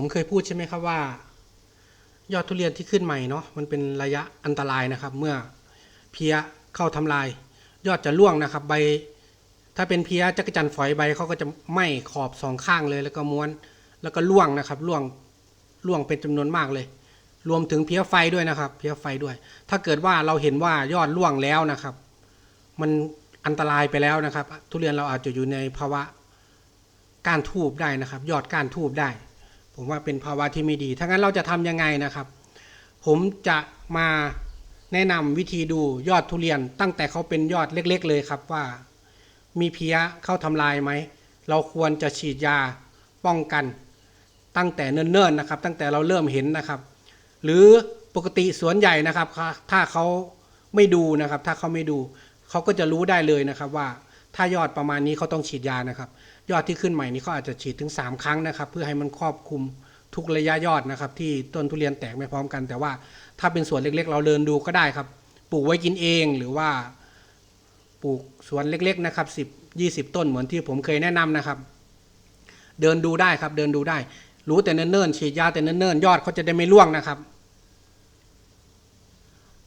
ผมเคยพูดใช่ไหมครับว่า ยอดทุเรียนที่ขึ้นใหม่เนาะมันเป็นระยะอันตรายนะครับ เมื่อเพี้ยเข้าทำลาย ยอดจะร่วงนะครับ ใบ ถ้าเป็นเพี้ยจักรจันฝอยใบเขาก็จะไหม้ขอบสองข้างเลยแล้วก็ม้วน แล้วก็ร่วงนะครับร่วงร่วงเป็นจำนวนมากเลย รวมถึงเพี้ยไฟด้วยนะครับ เพี้ยไฟด้วย ถ้าเกิดว่าเราเห็นว่ายอดร่วงแล้วนะครับ มันอันตรายไปแล้วนะครับ ทุเรียนเราอาจจะอยู่ในภาวะก้านทูบได้นะครับ ยอดก้านทูบได้ ผมว่าเป็นภาวะที่ไม่ดี ถ้างั้นเราจะทำยังไงนะครับ ผมจะมาแนะนำวิธีดูยอดทุเรียน ตั้งแต่เขาเป็นยอดเล็ก ๆ เลยครับว่า มีเพี้ยเข้าทำลายไหม เราควรจะฉีดยาป้องกัน ตั้งแต่เนิ่นๆนะครับ ตั้งแต่เราเริ่มเห็นนะครับ หรือปกติสวนใหญ่นะครับ ถ้าเขาไม่ดูนะครับ ถ้าเขาไม่ดู เขาก็จะรู้ได้เลยนะครับว่าถ้ายอดประมาณนี้เขาต้องฉีดยานะครับ ยอดที่ขึ้นใหม่นี้เขาอาจจะฉีดถึง 3 ครั้งนะครับ เพื่อให้มันครอบคลุมทุกระยะยอดนะครับ ที่ต้นทุเรียนแตกไม่พร้อมกัน แต่ว่าถ้าเป็นสวนเล็กๆ เราเดินดูก็ได้ครับ ปลูกไว้กินเองหรือว่าปลูกสวนเล็กๆนะครับสิบยี่สิบต้นเหมือนที่ผมเคยแนะนำนะครับ เดินดูได้ครับเดินดูได้ รู้แต่เนิ่นๆฉีดยาแต่เนิ่นๆยอดเขาจะได้ไม่ร่วงนะครับ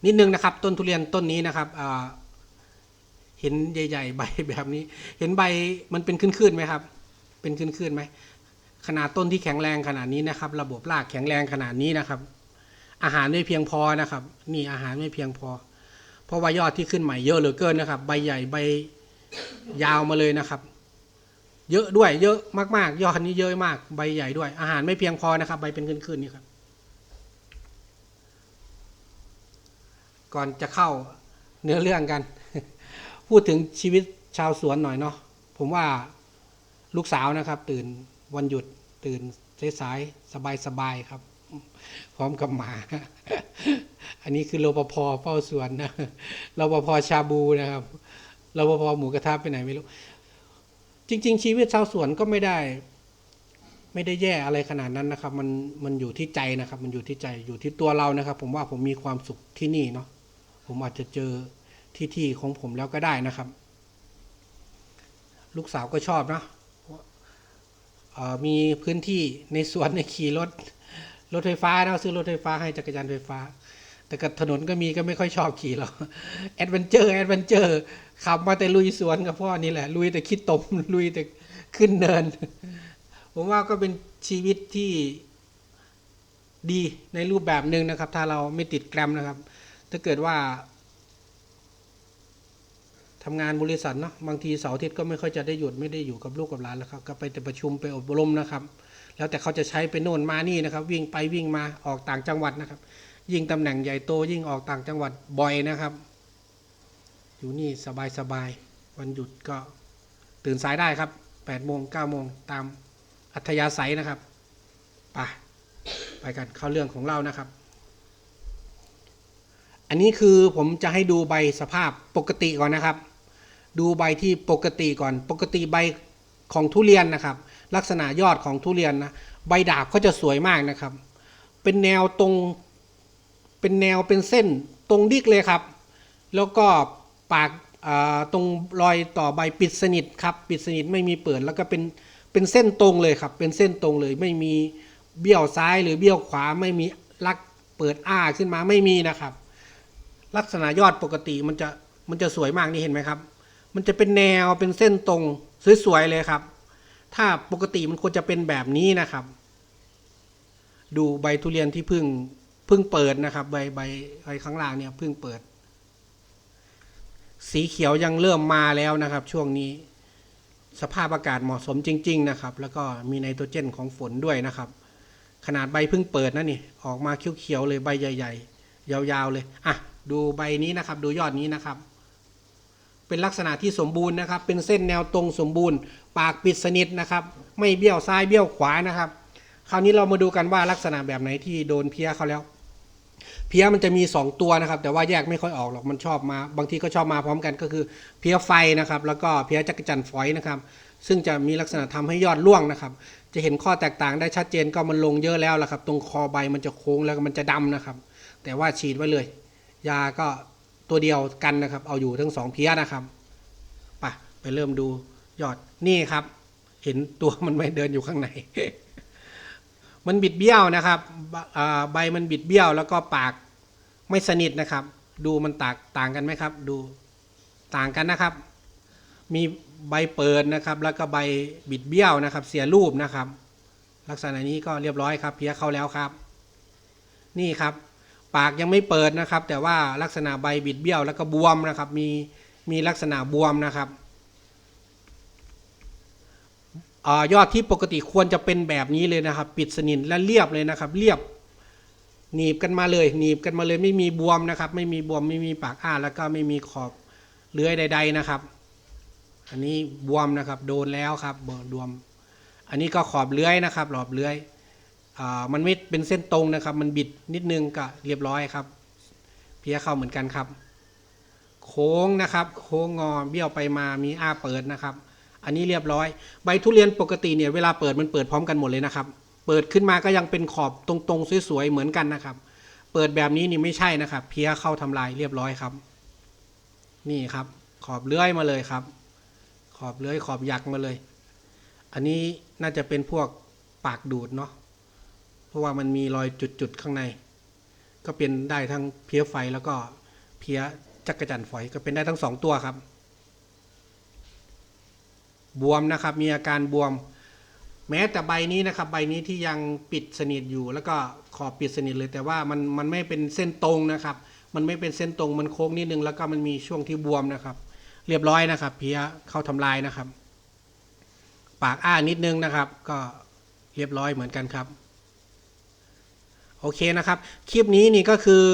นิดนึงนะครับ ต้นทุเรียนต้นนี้นะครับอ่า เห็นใหญ่ ๆ ใบแบบนี้ เห็นใบมันเป็นขึ้นๆไหมครับ เป็นขึ้นๆไหมขนาดต้นที่แข็งแรงขนาดนี้นะครับ ระบบรากแข็งแรงขนาดนี้นะครับ อาหารไม่เพียงพอนะครับ นี่อาหารไม่เพียงพอ เพราะว่ายอดที่ขึ้นใหม่เยอะเหลือเกินนะครับ ใบใหญ่ใบยาวมาเลยนะครับ เยอะด้วย เยอะมากๆ ยอดนี้เยอะมาก ใบใหญ่ด้วย อาหารไม่เพียงพอนะครับ ใบเป็นขึ้นๆนี่ครับ ก่อนจะเข้าเนื้อเรื่องกัน พูดถึงชีวิตชาวสวนหน่อยเนาะผมว่าลูกสาวนะครับ ตื่นวันหยุดตื่นสายๆสบายครับ พร้อมกับหมา อันนี้คือรปภเฝ้าสวนนะรปภชาบูนะครับรปภหมูกระทะไปไหนไม่รู้ จริง ๆ ชีวิตชาวสวนก็ไม่ได้ ไม่ได้แย่อะไรขนาดนั้นนะครับ มันมันอยู่ที่ใจนะครับ มันอยู่ที่ใจอยู่ที่ตัวเรานะครับ ผมว่าผมมีความสุขที่นี่เนาะผมอาจจะเจอ ที่ที่ของผมแล้วก็ได้นะครับ ลูกสาวก็ชอบเนะมีพื้นที่ในสวนในขี่รถรถไฟฟ้าเราซื้อรถไฟฟ้าให้จักรยานไฟฟ้า แต่กับถนนก็มีก็ไม่ค่อยชอบขี่หรอกแอดเวนเจอร์แอดเวนเจอร์ขับมาแต่ลุยสวนกับพ่อนี่แหละ ลุยแต่คิดตมลุยแต่ขึ้นเนิน ผมว่าก็เป็นชีวิตที่ดีในรูปแบบหนึ่งนะครับ ถ้าเราไม่ติดแกรมนะครับ ถ้าเกิดว่า ทำงานบริษัทเนาะบางทีเสาร์อาทิตย์ก็ไม่ค่อยจะได้หยุดไม่ได้อยู่กับลูกกับหลานแล้วครับก็ไปแต่ประชุมไปอบรมนะครับ แล้วแต่เขาจะใช้ไปโน่นมานี่นะครับ วิ่งไปวิ่งมาออกต่างจังหวัดนะครับ ยิ่งตำแหน่งใหญ่โตยิ่งออกต่างจังหวัดบ่อยนะครับ อยู่นี่สบายสบายๆวันหยุดก็ตื่นสายได้ครับแปดโมงเก้าโมงตามอัธยาศัยนะครับไปไปกันเข้าเรื่องของเรานะครับอันนี้คือผมจะให้ดูใบสภาพปกติก่อนนะครับ ดูใบที่ปกติก่อน ปกติใบของทุเรียนนะครับ ลักษณะยอดของทุเรียนนะใบดาบก็จะสวยมากนะครับ เป็นแนวตรงเป็นแนวเป็นเส้นตรงดิกเลยครับ แล้วก็ปากตรงรอยต่อใบปิดสนิทครับ ปิดสนิทไม่มีเปิดแล้วก็เป็นเป็นเส้นตรงเลยครับ เป็นเส้นตรงเลยไม่มีเบี้ยวซ้ายหรือเบี้ยวขวาไม่มีลักเปิดอ้าขึ้นมาไม่มีนะครับ ลักษณะยอดปกติมันจะมันจะสวยมากนี่เห็นไหมครับ มันจะเป็นแนวเป็นเส้นตรงสวยๆเลยครับ ถ้าปกติมันควรจะเป็นแบบนี้นะครับ ดูใบทุเรียนที่เพิ่งเพิ่งเปิดนะครับ ใบใบใบข้างล่างเนี่ยเพิ่งเปิด สีเขียวยังเริ่มมาแล้วนะครับ ช่วงนี้ สภาพอากาศเหมาะสมจริง ๆ นะครับ แล้วก็มีไนโตรเจนของฝนด้วยนะครับ ขนาดใบเพิ่งเปิดนะนี่ออกมาเขียวๆเลยใบใหญ่ ๆ ยาวๆเลยอะดูใบนี้นะครับ ดูยอดนี้นะครับ เป็นลักษณะที่สมบูรณ์นะครับ เป็นเส้นแนวตรงสมบูรณ์ ปากปิดสนิทนะครับ ไม่เบี้ยวซ้ายเบี้ยวขวานะครับ คราวนี้เรามาดูกันว่าลักษณะแบบไหนที่โดนเพี้ยเขาแล้ว เพี้ยมันจะมี 2 ตัวนะครับ แต่ว่าแยกไม่ค่อยออกหรอกมันชอบมา บางทีก็ชอบมาพร้อมกันก็คือเพี้ยไฟนะครับ แล้วก็เพี้ยจักรจันทร์ฝอยนะครับ ซึ่งจะมีลักษณะทำให้ยอดร่วงนะครับ จะเห็นข้อแตกต่างได้ชัดเจนก็มันลงเยอะแล้วละครับ ตรงคอใบมันจะโค้งแล้วมันจะดำนะครับ แต่ว่าฉีดไว้เลย ยาก็ ตัวเดียวกันนะครับ เอาอยู่ทั้งสองเพี้ยนะครับไปไปเริ่มดูยอดนี่ครับ เห็นตัวมันไม่เดินอยู่ข้างใน มันบิดเบี้ยวนะครับใบมันบิดเบี้ยวแล้วก็ปากไม่สนิทนะครับ ดูมันตางต่างกันไหมครับ ดูต่างกันนะครับ มีใบเปิดนะครับ แล้วก็ใบบิดเบี้ยวนะครับ เสียรูปนะครับ ลักษณะนี้ก็เรียบร้อยครับ เพี้ยเข้าแล้วครับ นี่ครับ ปากยังไม่เปิดนะครับ แต่ว่าลักษณะใบบิดเบี้ยวแล้วก็บวมนะครับ มีมีลักษณะบวมนะครับอยอดที่ปกติควรจะเป็นแบบนี้เลยนะครับ ปิดสนิทและเรียบเลยนะครับ เรียบหนีบกันมาเลยหนีบกันมาเลยไม่มีบวมนะครับ ไม่มีบวมไม่มีปากอ้าแล้วก็ไม่มีขอบเลื้อยใด ๆนะครับ อันนี้บวมนะครับ โดนแล้วครับบวม อันนี้ก็ขอบเลื้อยนะครับขอบเลื้อย มันไม่เป็นเส้นตรงนะครับ มันบิดนิดนึงก็เรียบร้อยครับ เพี้ยเข้าเหมือนกันครับ โค้งนะครับ โค้งงอเบี้ยวไปมามีอ้าเปิดนะครับ อันนี้เรียบร้อย ใบทุเรียนปกติเนี่ยเวลาเปิดมันเปิดพร้อมกันหมดเลยนะครับ เปิดขึ้นมาก็ยังเป็นขอบตรงๆสวยๆเหมือนกันนะครับ เปิดแบบนี้นี่ไม่ใช่นะครับ เพี้ยเข้าทำลายเรียบร้อยครับ นี่ครับ ขอบเลื้อยมาเลยครับ ขอบเลื้อยขอบยักมาเลย อันนี้น่าจะเป็นพวกปากดูดเนาะ เพราะว่ามันมีรอยจุดๆข้างใน ก็เป็นได้ทั้งเพี้ยไฟแล้วก็เพี้ยจักรจันฝอยก็เป็นได้ทั้งสองตัวครับ บวมนะครับมีอาการบวม แม้แต่ใบนี้นะครับ ใบนี้ที่ยังปิดสนิทอยู่ แล้วก็ขอบปิดสนิทเลย แต่ว่ามันมันไม่เป็นเส้นตรงนะครับ มันไม่เป็นเส้นตรงมันโค้งนิดนึงแล้วก็มันมีช่วงที่บวมนะครับ เรียบร้อยนะครับ เพี้ยเข้าทำลายนะครับ ปากอ้านิดนึงนะครับ ก็เรียบร้อยเหมือนกันครับ โอเคนะครับ คลิปนี้นี่ก็คือ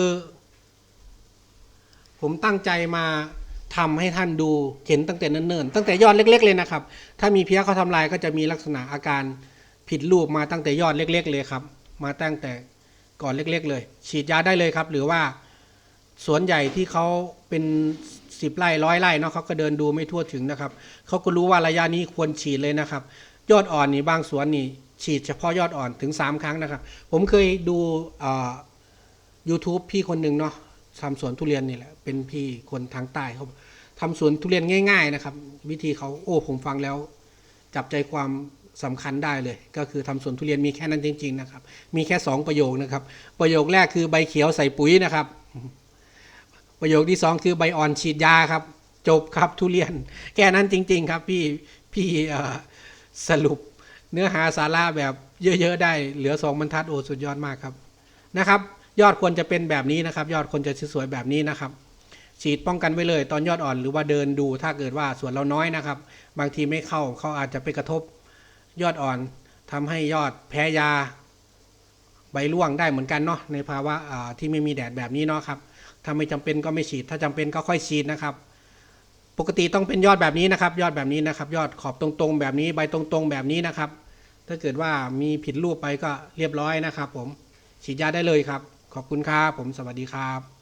ผมตั้งใจมาทำให้ท่านดูเห็นตั้งแต่เนิ่นๆ ตั้งแต่ยอดเล็ก ๆ เลยนะครับ ถ้ามีเพี้ยเขาทำลายก็จะมีลักษณะอาการผิดรูปมาตั้งแต่ยอดเล็ก ๆ เลยครับ มาตั้งแต่ก่อนเล็ก ๆ เลย ฉีดยาได้เลยครับ หรือว่าสวนใหญ่ที่เขาเป็นสิบไร่ร้อยไร่เนาะเขาก็เดินดูไม่ทั่วถึงนะครับเขาก็รู้ว่าระยะนี้ควรฉีดเลยนะครับ ยอดอ่อนนี่บางสวนนี่ ฉีดเฉพาะยอดอ่อนถึงสามครั้งนะครับ ผมเคยดูเอ่อ YouTube พี่คนหนึ่งเนาะทำสวนทุเรียนนี่แหละ เป็นพี่คนทางใต้เขาทำสวนทุเรียนง่าย ๆ นะครับ วิธีเขาโอ้ผมฟังแล้ว จับใจความสำคัญได้เลย ก็คือทำสวนทุเรียนมีแค่นั้นจริง ๆ นะครับ มีแค่สองประโยคนะครับ ประโยคแรกคือใบเขียวใส่ปุ๋ยนะครับ ประโยคที่สองคือใบอ่อนฉีดยาครับ จบครับทุเรียน แค่นั้นจริง ๆ ครับ พี่พี่สรุป เนื้อหาสาระแบบเยอะ ๆ ได้เหลือสองบรรทัดโอ้สุดยอดมากครับนะครับ ยอดควรจะเป็นแบบนี้นะครับ ยอดควรจะสวยๆแบบนี้นะครับ ฉีดป้องกันไว้เลยตอนยอดอ่อนหรือว่าเดินดูถ้าเกิดว่าส่วนเราน้อยนะครับ บางทีไม่เข้าเขาอาจจะไปกระทบยอดอ่อนทำให้ยอดแพ้ยาใบร่วงได้เหมือนกันเนาะในภาวะที่ไม่มีแดดแบบนี้เนาะครับถ้าไม่จำเป็นก็ไม่ฉีด ถ้าจำเป็นก็ค่อยฉีดนะครับ ปกติต้องเป็นยอดแบบนี้นะครับ ยอดแบบนี้นะครับ ยอดขอบตรงๆ แบบนี้ใบตรงๆ แบบนี้นะครับ ถ้าเกิดว่ามีผิดรูปไปก็เรียบร้อยนะครับ ผมฉีดยาได้เลยครับ ขอบคุณครับผมสวัสดีครับ